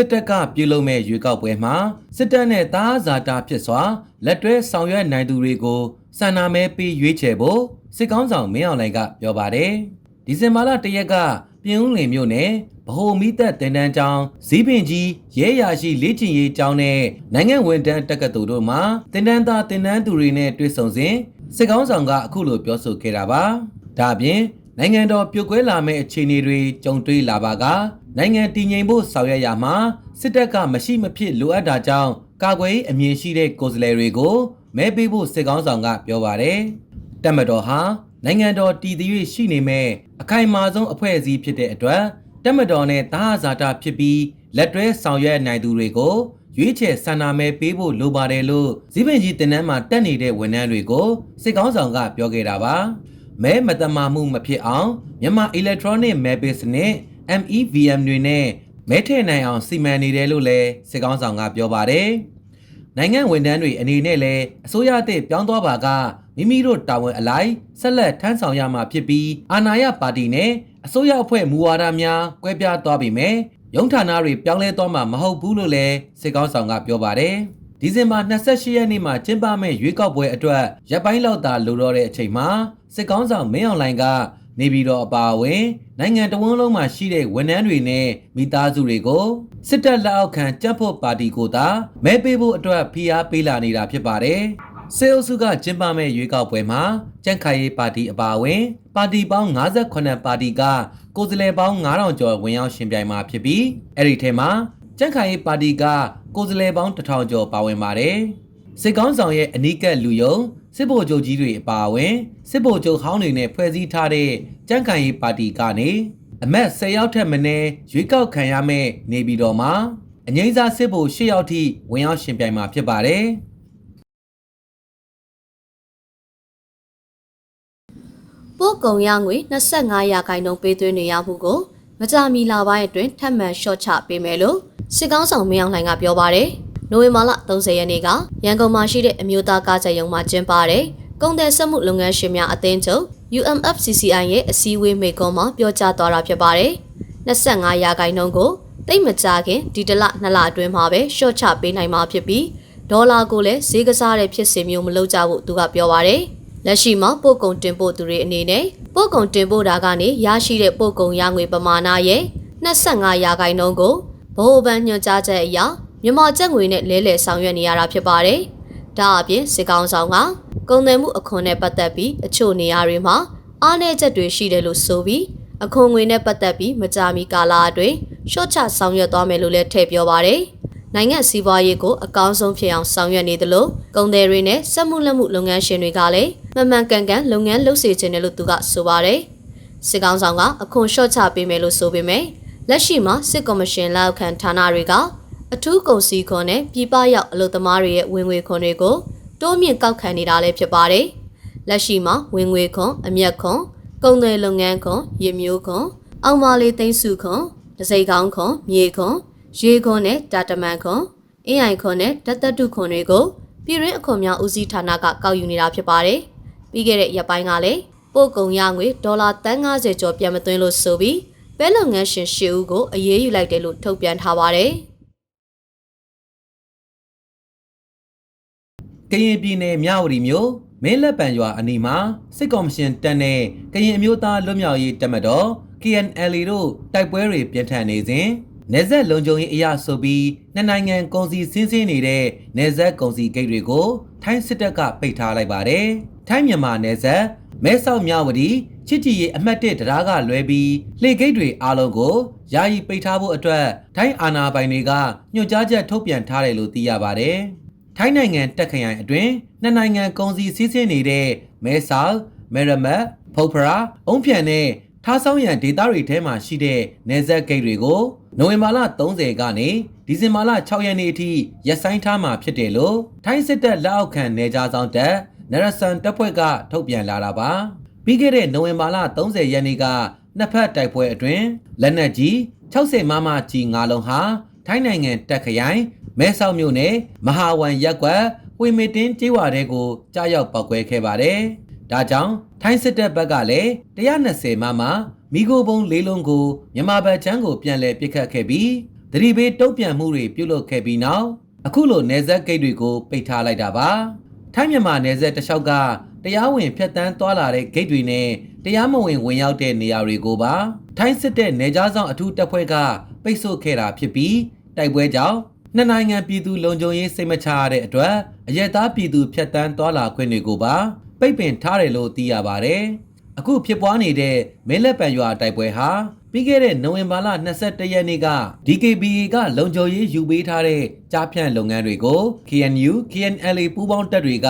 စစ်တပ်ကပြုလုပ်မဲ့ရွေးကောက်ပွဲမှာစစ်တပ်နဲ့သားဇာတာဖြစ်စွာလက်တွဲဆောင်ရွက်နိုင်သူတွေကိုစန္နာမဲပေးရွေးချယ်ဖို့စစ်ကောင်းဆောင်မင်းအောင်လှိုင်ကပြောပါတယ်။ဒီဇင်ဘာလ၁ရက်ကပြင်ဦးလွင်မြို့နယ်ဗဟိုမိသက်တင်တန်းကျောင်းဇီးပင်ကြီးရဲရာရှိလေ့ကျင့်ရေးကျောင်းနဲ့နိုင်ငံဝန်ထမ်းတက္ကသိုလ်တို့မှာတင်တန်းသားတင်တန်းသူတွေနဲ့တွေ့ဆုံစဉ်စစ်ကောင်းဆောင်ကအခုလိုပြောဆိုခဲ့တာပါ။ဒါ့အပြင် နိုင်ငံတော်ပြိုကွဲလာမယ့်အခြေအနေတွေကြုံတွေ့လာပါကနိုင်ငံတည်ငြိမ်ဖို့ဆောင်ရွက်ရမှာစစ်တပ်ကမရှိမဖြစ်လိုအပ်တာကြောင့်ကာကွယ်ရေးအမြင်ရှိတဲ့ကိုယ်စားလှယ်တွေကိုမဲပေးဖို့စစ်ကောင်းဆောင်ကပြောပါတယ်။တက်မတော်ဟာနိုင်ငံတော်တည်တည်၍ရှိနေမဲ့အခိုင်အမာဆုံးအဖွဲ့အစည်းဖြစ်တဲ့အတွက်တက်မတော်နဲ့တာဟာဇာတာဖြစ်ပြီးလက်တွဲဆောင်ရွက်နိုင်သူတွေကိုရွေးချယ်ဆန္ဒမဲပေးဖို့လိုပါတယ်လို့ဇီးပင်ကြီးတင်နန်းမှာတက်နေတဲ့ဝန်ထမ်းတွေကိုစစ်ကောင်းဆောင်ကပြောခဲ့တာပါ။ မဲမတမာမှုမဖြစ်အောင်မြန်မာ electronic မဲပေးစနစ် MEVM တွေနဲ့မဲထည့်နိုင်အောင်စီမံနေတယ်လို့လည်းစစ်ကောင်းဆောင်ကပြောပါတယ်။နိုင်ငံဝန်ထမ်းတွေအနေနဲ့လည်းအစိုးရအသစ်ပြောင်းသွားပါကမိမိတို့တာဝန်အလိုက်ဆက်လက်ထမ်းဆောင်ရမှာဖြစ်ပြီးအာဏာရပါတီနဲ့အစိုးရအဖွဲ့မူဝါဒများကွဲပြားသွားပြီမယ်ရုံးဌာနတွေပြောင်းလဲသွားမှာမဟုတ်ဘူးလို့လည်းစစ်ကောင်းဆောင်ကပြောပါတယ်။ ဒီဇင်ဘာ28ရက်နေ့မှာကျင်းပမယ့်ရွေးကောက်ပွဲအတွက်ရပ်ပိုင်းလောက်သာလိုတော့တဲ့အချိန်မှာစစ်ကောင်းဆောင်မင်းအောင်လှိုင်ကနေပြည်တော်အပါအဝင်နိုင်ငံတော်ဝန်လုံးမှာရှိတဲ့ဝန်ထမ်းတွေနဲ့မိသားစုတွေကိုစစ်တပ်လက်အောက်ခံကြက်ဖို့ပါတီကိုသာမဲပေးဖို့အတွက်ဖိအားပေးလာနေတာဖြစ်ပါတယ်။စေအုပ်စုကကျင်းပမဲ့ရွေးကောက်ပွဲမှာကြန့်ခိုင်ရေးပါတီအပါအဝင် ပါတီပေါင်း58ပါတီကကိုယ်စားလှယ်ပေါင်း9000ကျော်ဝင်ရောက်ရှင်ပြိုင်မှာဖြစ်ပြီးအဲ့ဒီထဲမှာကြန့်ခိုင်ရေးပါတီက ကိုယ်စားလှယ်ပေါင်း1000ကျော်ပါဝင်ပါတယ်။စစ်ကောင်းဆောင်ရဲ့အနီးကပ်လူယုံစစ်ဗိုလ်ချုပ်ကြီးတွေအပါအဝင်စစ်ဗိုလ်ချုပ်ဟောင်းတွေနဲ့ဖွဲ့စည်းထားတဲ့ကြန့်ခိုင်ရေးပါတီကနေအမတ်10ယောက်ထက်မနည်းရွေးကောက်ခံရမယ့်နေပြည်တော်မှာအငိမ့်စားစစ်ဗိုလ်10ယောက်ထိဝင်ရောက်ရှင်ပြိုင်မှာဖြစ်ပါတယ်။ပို့ကုန်ရငွေ25ရာခိုင်နှုန်းပေးသွင်းနေရမှုကို မကြာမီလပိုင်းအတွင်းထပ်မံလျှော့ချပေးမယ်လို့စစ်ကောင်းဆောင်မင်းအောင်လှိုင်ကပြောပါတယ်။နိုဝင်ဘာလ30ရက်နေ့ကရန်ကုန်မှာရှိတဲ့အမျိုးသားကားချက်ရုံမှာကျင်းပတဲ့ကုန်သည်စက်မှုလုပ်ငန်းရှင်များအသင်းချုပ် UMFCCI ရဲ့အစည်းအဝေးမိန့်ခွန်းမှာပြောကြားသွားတာဖြစ်ပါတယ်။25ရာခိုင်နှုန်းကိုတိတ်မကြခင်ဒီတလနှစ်လအတွင်းမှာပဲလျှော့ချပေးနိုင်မှာဖြစ်ပြီးဒေါ်လာကိုလည်းဈေးကစားတဲ့ဖြစ်စဉ်မျိုးမလုပ်ကြဘူးသူကပြောပါတယ်။ လက်ရှိမှာပို့ကုန်တင်ပို့သူတွေအနေနဲ့ပို့ကုန်တင်ပို့တာကနေရရှိတဲ့ပို့ကုန်ရငွေပမာဏရဲ့25ရာခိုင်နှုန်းကိုဗဟိုဘဏ်ညွှန်ကြားချက်အရမြန်မာကျပ်ငွေနဲ့လဲလှယ်ဆောင်ရွက်နေရတာဖြစ်ပါတယ်။ဒါအပြင်စစ်ကောင်ဆောင်ကကုန်သွယ်မှုအခွန်နဲ့ပတ်သက်ပြီးအချို့နေရာတွေမှာအားနည်းချက်တွေရှိတယ်လို့ဆိုပြီးအခွန်ငွေနဲ့ပတ်သက်ပြီးမကြာမီကာလအတွင်းရှော့ချဆောင်ရွက်သွားမယ်လို့လည်းထည့်ပြောပါတယ်။နိုင်ငံစီးပွားရေးကိုအကောင်းဆုံးဖြစ်အောင်ဆောင်ရွက်နေသလိုကုန်သည်တွေနဲ့စက်မှုလက်မှုလုပ်ငန်းရှင်တွေကလည်း မှန်မှန်ကန်ကန်လုပ်ငန်းလုပ်စေချင်တယ်လို့သူကဆိုပါတယ်။စစ်ကောင်ဆောင်ကအခွန်လျှော့ချပေးမယ်လို့ဆိုပေမဲ့လက်ရှိမှာစစ်ကော်မရှင်လက်အောက်ခံဌာနတွေကအထူးကုန်စည်ခွန်နဲ့ပြည်ပရောက်အလုပ်သမားတွေရဲ့ဝင်ငွေခွန်တွေကိုတိုးမြင့်ကောက်ခံနေတာလည်းဖြစ်ပါတယ်။လက်ရှိမှာဝင်ငွေခွန်အမျက်ခွန်ကုန်သွယ်လုပ်ငန်းခွန်ရည်မျိုးခွန်အောင်မာလေးသိန်းစုခွန်ဒစိကောင်းခွန်မြေခွန်ရေခွန်နဲ့တာတမန်ခွန်အင်းအိုင်ခွန်နဲ့တသက်တုခွန်တွေကိုပြည်ရင်းအခွန်များဦးစီးဌာနကကောက်ယူနေတာဖြစ်ပါတယ်။ ပြီးခဲ့တဲ့ရက်ပိုင်းကလည်းပို့ကုန်ရငွေဒေါ်လာ350ကျော်ပြန်မသွင်းလို့ဆိုပြီးပဲလုပ်ငန်းရှင်ရှစ်ဦးကိုအရေးယူလိုက်တယ်လို့ထုတ်ပြန်ထားပါတယ်။ကရင်ပြည်နယ်မြဝတီမြို့မင်းလက်ပံရွာအနီးမှာစစ်ကော်မရှင်တပ်နဲ့ကရင်အမျိုးသားလွတ်မြောက်ရေးတပ်မတော် KNL တို့တိုက်ပွဲတွေပြင်းထန်နေစဉ်နေဆက်လုံခြုံရေးအရာဆိုပြီးနှစ်နိုင်ငံကုန်စည်စင်းစင်းနေတဲ့နေဆက်ကုန်စည်ဂိတ်တွေကိုထိုင်းစစ်တပ်ကပိတ်ထားလိုက်ပါတယ်။ ထိုင်းမြန်မာနေဆက်မဲဆောက်မြဝတီချစ်ကြည်ရေးအမှတ်1တရားကလွဲပြီးလှေဂိတ်တွေအားလုံးကိုယာယီပိတ်ထားဖို့အတွက်ထိုင်းအာဏာပိုင်တွေကညွှန်ကြားချက်ထုတ်ပြန်ထားတယ်လို့သိရပါတယ်။ထိုင်းနိုင်ငံတက်ခရိုင်အတွင်းနှစ်နိုင်ငံကုန်စည်စည်းစိမ်နေတဲ့မဲဆောက်မဲရမတ်ဖုတ်ဖရာအုံးဖြန်နဲ့ထားဆောင်ရန်ဒေသတွေထဲမှာရှိတဲ့နေဆက်ဂိတ်တွေကိုနိုဝင်ဘာလ30ကနေဒီဇင်ဘာလ6ရက်နေ့အထိရပ်ဆိုင်းထားမှာဖြစ်တယ်လို့ထိုင်းစစ်တပ်လက်အောက်ခံနေကြားဆောင်တပ် နရဆန်တပ်ဖွဲ့ကထုတ်ပြန်လာတာပါပြီးခဲ့တဲ့နိုဝင်ဘာလ30ရက်နေ့ကနှစ်ဖက်တိုက်ပွဲအတွင်းလက်နက်ကြီး60မမကြီး၅လုံးဟာထိုင်းနိုင်ငံတက်ခရိုင်မဲဆောက်မြို့နယ်မဟာဝန်ရက်ကွက်ဝေမီတင်းကျေးဝါတဲကိုကြားရောက်ပောက်ကွဲခဲ့ပါတယ်။ဒါကြောင့်ထိုင်းစစ်တပ်ဘက်ကလည်း120မမမိโกဘုံလေးလုံးကိုမြန်မာဘက်ချမ်းကိုပြန်လည်ပစ်ခတ်ခဲ့ပြီးသတိပေးတုံ့ပြန်မှုတွေပြုလုပ်ခဲ့ပြီးနောက်အခုလိုနေဆက်ဂိတ်တွေကိုပိတ်ထားလိုက်တာပါ ထိုင်းမြန်မာနေဆက်တစ်လျှောက်ကတရားဝင်ဖြတ်တန်းသွားလာတဲ့ဂိတ်တွေနဲ့တရားမဝင်ဝင်ရောက်တဲ့နေရာတွေကိုပါထိုင်းစစ်တဲ့နေကြားဆောင်အထူးတပ်ဖွဲ့ကပိတ်ဆို့ခဲ့တာဖြစ်ပြီးတိုက်ပွဲကြောင့်နှစ်နိုင်ငံပြည်သူလုံခြုံရေးစိတ်မချရတဲ့အတွက်အရက်သားပြည်သူဖြတ်တန်းသွားလာခွင့်တွေကိုပါပိတ်ပင်ထားတယ်လို့သိရပါတယ်။အခုဖြစ်ပွားနေတဲ့မဲလက်ပံရွာတိုက်ပွဲဟာ ပြီးခဲ့တဲ့နိုဝင်ဘာလ22ရက်နေ့က DKBA ကလုံခြုံရေးယူပေးထားတဲ့ကြားဖြန့်လုပ်ငန်းတွေကို KNU KNLA ပူးပေါင်းတပ်တွေက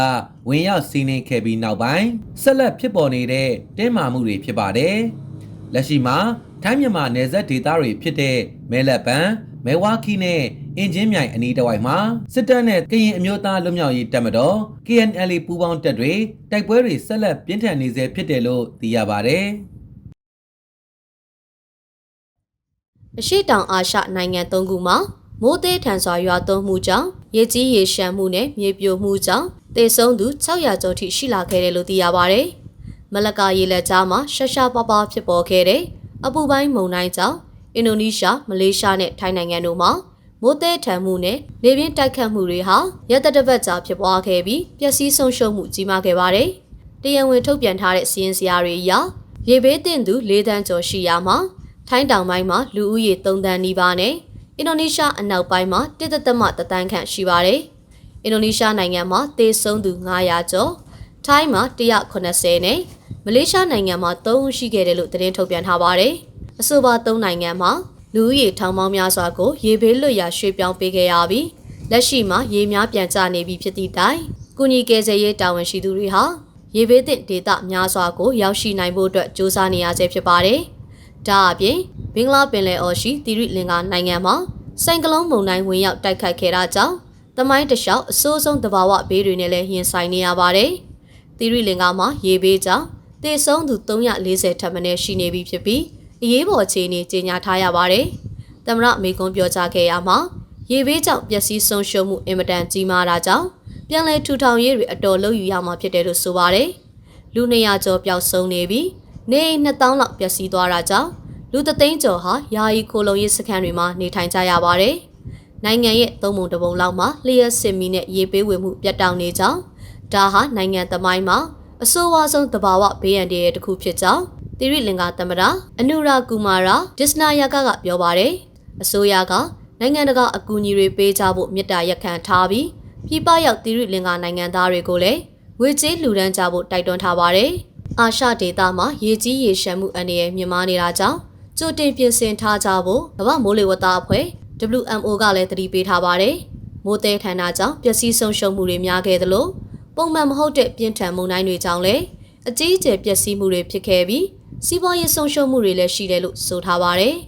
ဝင်ရောက်စီးနင်းခဲ့ပြီးနောက်ပိုင်းဆက်လက်ဖြစ်ပေါ်နေတဲ့တင်းမာမှုတွေဖြစ်ပါတယ်။လက်ရှိမှာထိုင်းမြန်မာနယ်စပ်ဒေသတွေဖြစ်တဲ့မဲလက်ပံမဲဝါခီနဲ့အင်ဂျင်မြိုင်အနီးတစ်ဝိုက်မှာစစ်တပ်နဲ့ကရင်အမျိုးသားလွတ်မြောက်ရေးတပ်မတော် KNLA ပူးပေါင်းတပ်တွေတိုက်ပွဲတွေဆက်လက်ပြင်းထန်နေဆဲဖြစ်တယ်လို့သိရပါတယ်။ အရှိတောင်အာရှနိုင်ငံ၃ခုမှာမိုးသေးထန်စွာရွာသွန်းမှုကြောင့်ရေကြီးရေရှမ်းမှုနဲ့မြေပြိုမှုကြောင့်သေဆုံးသူ600ကျော်ထိရှိလာခဲ့တယ်လို့သိရပါဗျ။မလကာရေလက်ကြားမှာရှက်ရှားပါပါဖြစ်ပေါ်ခဲ့တဲ့အပူပိုင်းမုန်တိုင်းကြောင့်အင်ဒိုနီးရှားမလေးရှားနဲ့ထိုင်းနိုင်ငံတို့မှာမိုးသေးထန်မှုနဲ့လေပြင်းတိုက်ခတ်မှုတွေဟာရက်သက်တစ်ပတ်ကြာဖြစ်ပွားခဲ့ပြီးပျက်စီးဆုံးရှုံးမှုကြီးမားခဲ့ပါတယ်။တရားဝင်ထုတ်ပြန်ထားတဲ့စီးရင်စရာတွေအရရေဘေးတင်သူ၄တန်းကျော်ရှိရာမှာ ထိုင်းတောင်ပိုင်းမှာလူဦးရေ3တန်းနီးပါးနဲ့အင်ဒိုနီးရှားအနောက်ပိုင်းမှာတသက်သက်မှတသန်းခန့်ရှိပါတယ်။အင်ဒိုနီးရှားနိုင်ငံမှာသေဆုံးသူ900ကျော်၊ထိုင်းမှာ180နဲ့မလေးရှားနိုင်ငံမှာ3ဦးရှိခဲ့တယ်လို့သတင်းထုတ်ပြန်ထားပါတယ်။အဆိုပါ3နိုင်ငံမှာလူဦးရေထောင်ပေါင်းများစွာကိုရေဘေးလွတ်ရာရွှေ့ပြောင်းပေးခဲ့ရပြီးလက်ရှိမှာရေများပြန်ကျနေပြီဖြစ်သည့်တိုင်ကုညီကယ်ဆယ်ရေးတာဝန်ရှိသူတွေဟာရေဘေးသင့်ဒေသများစွာကိုရောက်ရှိနိုင်ဖို့အတွက်စ조사နေရဆဲဖြစ်ပါတယ်။ ဒါအပြင်ဘင်္ဂလားပင်လယ်အော်ရှိသီရိလင်္ကာနိုင်ငံမှာစိုင်ကလုံးမုန်တိုင်းဝင်ရောက်တိုက်ခတ်ခဲ့တာကြောင့်တမိုင်းတလျှောက်အဆိုးဆုံးသဘာဝဘေးတွေနဲ့လည်းရင်ဆိုင်နေရပါတယ်။သီရိလင်္ကာမှာရေဘေးကြောင့်သေဆုံးသူ340ထပ်မင်းရှိနေပြီဖြစ်ပြီးအရေးပေါ်အခြေအနေကြေညာထားရပါတယ်။သမရမေကွန်ပြောကြားခဲ့ရမှာရေဘေးကြောင့်ပျက်စီးဆုံးရှုံးမှုအင်မတန်ကြီးမားတာကြောင့်ပြန်လည်ထူထောင်ရေးတွေအတော်လုပ်ယူရမှာဖြစ်တယ်လို့ဆိုပါတယ်။လူ200ကျော်ပျောက်ဆုံးနေပြီး နေအိမ်2000လောက်ပျက်စီးသွားတာကြောင့်လူသသိန်းကျော်ဟာယာယီခိုလုံရေးစခန်းတွေမှာနေထိုင်ကြရပါတယ်။နိုင်ငံရဲ့သုံးပုံတစ်ပုံလောက်မှာလျှက်စစ်မီနဲ့ရေပေးဝေမှုပြတ်တောက်နေကြောင်းဒါဟာနိုင်ငံသမိုင်းမှာအဆိုးဝါးဆုံးသဘာဝဘေးအန္တရာယ်တစ်ခုဖြစ်ကြောင်းတိရိလင်္ကာသမ္မတအနုရာကူမာရာဒစ္စနာယာကကပြောပါတယ်။အစိုးရကနိုင်ငံတကာအကူအညီတွေပေးကြဖို့မြစ်တာရက်ခံထားပြီးပြည်ပရောက်တိရိလင်္ကာနိုင်ငံသားတွေကိုလည်းငွေကြေးလှူဒန်းကြဖို့တိုက်တွန်းထားပါတယ်။ အာရှဒေသမှာရေကြီးရေရှမ်းမှုအန္တရာယ်မြင့်မားနေတာကြောင့်ကြိုတင်ပြင်ဆင်ထားကြဖို့ကမ္ဘာမိုးလေဝသအဖွဲ့ WMO ကလည်းသတိပေးထားပါတယ်။မိုးသည်ထန်တာကြောင့်ပျက်စီးဆုံးရှုံးမှုတွေများခဲ့သလိုပုံမှန်မဟုတ်တဲ့ပြင်းထန်မုန်တိုင်းတွေကြောင့်လည်းအကြီးအကျယ်ပျက်စီးမှုတွေဖြစ်ခဲ့ပြီးစီးပွားရေးဆုံးရှုံးမှုတွေလည်းရှိတယ်လို့ဆိုထားပါတယ်။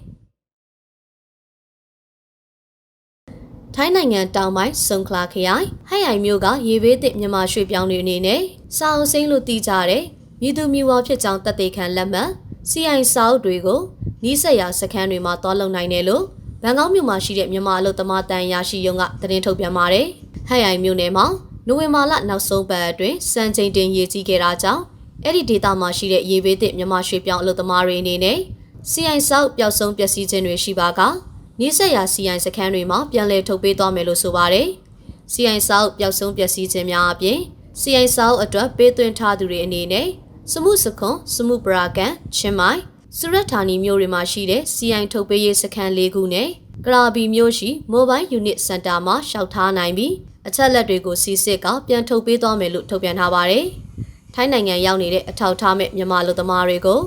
ထိုင်းနိုင်ငံတောင်ပိုင်းစုံခလာခရိုင်ဟိုင်အိုင်မြို့ကရေဘေးသစ်မြန်မာရွှေပြောင်းတွေအနေနဲ့စာအုပ်စိမ်းလို့တီးကြတဲ့ မြည်သူမြူဝါဖြစ်ကြောင်းတပ်သေးခံလက်မှတ် CI စာအုပ်တွေကိုနီးစပ်ရာစခန်းတွေမှာတွားလုံနိုင်တယ်လို့ဘန်ကောက်မြို့မှာရှိတဲ့မြန်မာအလုပ်သမားတန်ရရှိရုံကသတင်းထုတ်ပြန်ပါတယ်။ဟိုင်အိုင်မြို့နယ်မှာနိုဝင်ဘာလနောက်ဆုံးပတ်အတွင်းစံချိန်တင်ရေကြီးခဲ့တာကြောင့်အဲ့ဒီဒေသမှာရှိတဲ့ရေဘေးသစ်မြန်မာရွှေပြောင်းအလုပ်သမားတွေအနေနဲ့ CI ဆောက်ပျောက်ဆုံးပျက်စီးခြင်းတွေရှိပါကနီးစပ်ရာ CI စခန်းတွေမှာပြန်လည်ထုတ်ပေးသွားမယ်လို့ဆိုပါတယ်။ CI ဆောက်ပျောက်ဆုံးပျက်စီးခြင်းများအပြင် CI ဆောက်အတွက်ပေးသွင်းထားသူတွေအနေနဲ့ စမှုစခွန်စမှုပရာကန်ချင်းမိုင်စရတ်ဌာနီမြို့တွေမှာရှိတဲ့ CI ထုတ်ပေးရေးစခန်း၄ခုနဲ့ကရာဘီမြို့ရှိ Mobile Unit Center မှာရှောက်ထားနိုင်ပြီးအချက်လက်တွေကိုစီစစ်ကပြန်ထုတ်ပေးသွားမယ်လို့ထုတ်ပြန်ထားပါတယ်။ထိုင်းနိုင်ငံရောက်နေတဲ့အထောက်ထားမဲ့မြန်မာလူသမားတွေကို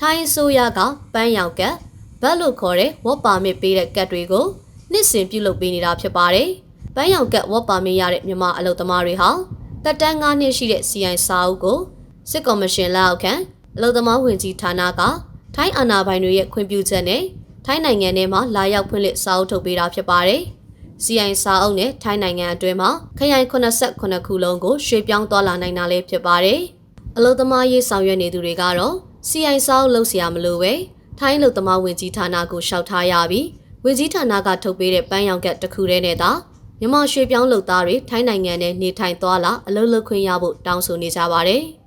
ထိုင်းအစိုးရကပန်းရောင်ကတ်ဘတ်လို့ခေါ်တဲ့ဝက်ပါမစ်ပေးတဲ့ကတ်တွေကိုနှစ်စဉ်ပြုလုပ်ပေးနေတာဖြစ်ပါတယ်။ပန်းရောင်ကတ်ဝက်ပါမစ်ရတဲ့မြန်မာအလုပ်သမားတွေဟာတက်တန်း9နှစ်ရှိတဲ့ CI စာအုပ်ကို စစ်ကော်မရှင်လက်အောက်ခံအလုပ်သမားဝင်ကြီးဌာနကထိုင်းအာဏာပိုင်တွေရဲ့ခွင့်ပြုချက်နဲ့ထိုင်းနိုင်ငံထဲမှာလာရောက်ဖွင့်လှစ်စာအုပ်ထုတ်ပေးတာဖြစ်ပါတယ်။ CI စာအုပ်နဲ့ထိုင်းနိုင်ငံအတွင်းမှာခရိုင်89ခုလုံးကိုရွှေ့ပြောင်းသွားလာနိုင်တာလည်းဖြစ်ပါတယ်။အလုပ်သမားရေးဆောင်ရွက်နေသူတွေကတော့ CI စာအုပ်လုပ်เสียမလို့ပဲထိုင်းအလုပ်သမားဝင်ကြီးဌာနကိုရှောက်ထားရပြီးဝင်ကြီးဌာနကထုတ်ပေးတဲ့ပန်းရောင်ကတ်တစ်ခုတည်းနဲ့သာမြမရွှေ့ပြောင်းလုပ်သားတွေထိုင်းနိုင်ငံနဲ့နေထိုင်သွားလာအလုပ်လုပ်ခွင့်ရဖို့တောင်းဆိုနေကြပါတယ်။